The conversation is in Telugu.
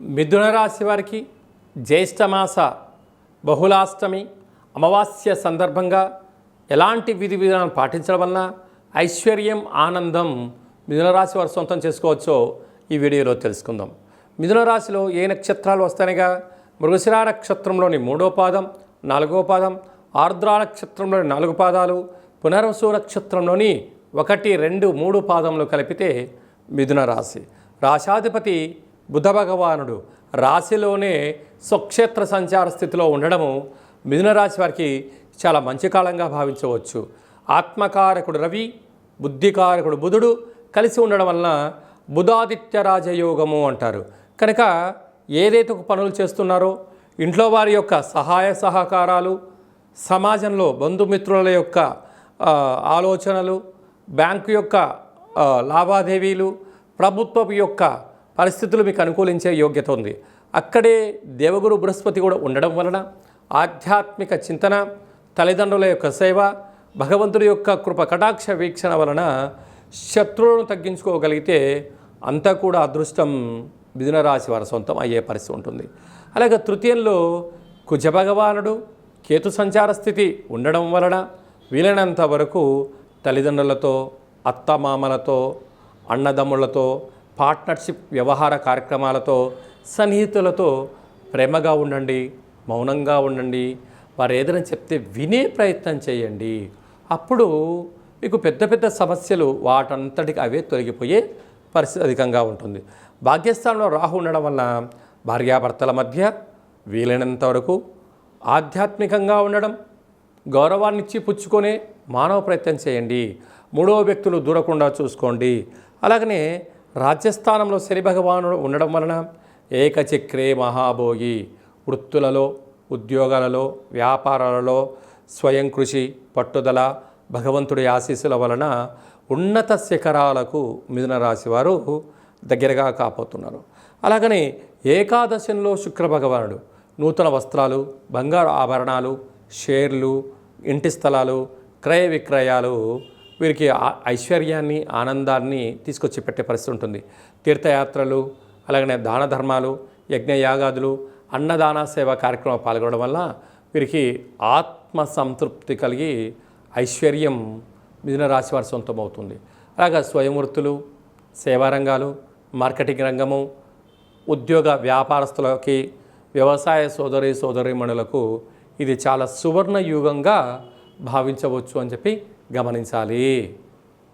మిథున రాశి వారికి జ్యేష్ఠమాస బహుళాష్టమి అమావాస్య సందర్భంగా ఎలాంటి విధి విధానం పాటించడం వలన ఐశ్వర్యం ఆనందం మిథున రాశి వారు సొంతం చేసుకోవచ్చో ఈ వీడియోలో తెలుసుకుందాం. మిథున రాశిలో ఏ నక్షత్రాలు వస్తాయిగా మృగశిరా నక్షత్రంలోని మూడో పాదం నాలుగో పాదం ఆర్ద్రా నక్షత్రంలోని నాలుగు పాదాలు పునర్వసు నక్షత్రంలోని ఒకటి రెండు మూడు పాదములు కలిపితే మిథున రాశి. రాశాధిపతి బుధ భగవానుడు. రాశిలోనే స్వక్షేత్ర సంచార స్థితిలో ఉండడము మిథున రాశి వారికి చాలా మంచి కాలంగా భావించవచ్చు. ఆత్మకారకుడు రవి బుద్ధికారకుడు బుధుడు కలిసి ఉండడం వలన బుధాదిత్య రాజయోగము అంటారు. కనుక ఏదైతే ఒక పనులు చేస్తున్నారో ఇంట్లో వారి యొక్క సహాయ సహకారాలు సమాజంలో బంధుమిత్రుల యొక్క ఆలోచనలు బ్యాంకు యొక్క లావాదేవీలు ప్రభుత్వపు యొక్క పరిస్థితులు మీకు అనుకూలించే యోగ్యత ఉంది. అక్కడే దేవగురు బృహస్పతి కూడా ఉండడం వలన ఆధ్యాత్మిక చింతన తల్లిదండ్రుల యొక్క సేవ భగవంతుడి యొక్క కృప కటాక్ష వీక్షణ వలన శత్రువులను తగ్గించుకోగలిగితే అంతా కూడా అదృష్టం మిథున రాశి వారి సొంతం అయ్యే పరిస్థితి ఉంటుంది. అలాగే తృతీయంలో కుజభగవానుడు కేతు సంచార స్థితి ఉండడం వలన వీలైనంత వరకు తల్లిదండ్రులతో అత్తమామలతో అన్నదమ్ములతో పార్ట్నర్షిప్ వ్యవహార కార్యక్రమాలతో సన్నిహితులతో ప్రేమగా ఉండండి మౌనంగా ఉండండి వారు ఏదైనా చెప్తే వినే ప్రయత్నం చేయండి. అప్పుడు మీకు పెద్ద పెద్ద సమస్యలు వాటంతటికి అవే తొలగిపోయే పరిస్థితి అధికంగా ఉంటుంది. భాగ్యస్థానంలో రాహు ఉండడం వల్ల భార్యాభర్తల మధ్య వీలైనంత వరకు ఆధ్యాత్మికంగా ఉండడం గౌరవాన్ని ఇచ్చి పుచ్చుకొనే మానవ ప్రయత్నం చేయండి. మూడవ వ్యక్తులు దూరకుండా చూసుకోండి. అలాగనే రాజ్యస్థానంలో శని భగవానుడు ఉండడం వలన ఏకచక్రే మహాభోగి. వృత్తులలో ఉద్యోగాలలో వ్యాపారాలలో స్వయం కృషి పట్టుదల భగవంతుడి ఆశీస్సుల వలన ఉన్నత శిఖరాలకు మిథున రాశి వారు దగ్గరగా కాపోతున్నారు. అలాగనే ఏకాదశంలో శుక్ర భగవానుడు నూతన వస్త్రాలు బంగారు ఆభరణాలు షేర్లు ఇంటి స్థలాలు క్రయ విక్రయాలు వీరికి ఐశ్వర్యాన్ని ఆనందాన్ని తీసుకొచ్చి పెట్టే పరిస్థితి ఉంటుంది. తీర్థయాత్రలు అలాగనే దాన ధర్మాలు యజ్ఞయాగాదులు అన్నదాన సేవ కార్యక్రమం పాల్గొనడం వల్ల వీరికి ఆత్మ సంతృప్తి కలిగి ఐశ్వర్యం మిథున రాశి వారి సొంతం అవుతుంది. అలాగా స్వయంవృత్తులు సేవారంగాలు సేవా రంగాలు మార్కెటింగ్ రంగము ఉద్యోగ వ్యాపారస్తులకి వ్యవసాయ సోదరి సోదరీమణులకు ఇది చాలా సువర్ణ యుగంగా భావించవచ్చు అని చెప్పి గమనించాలి.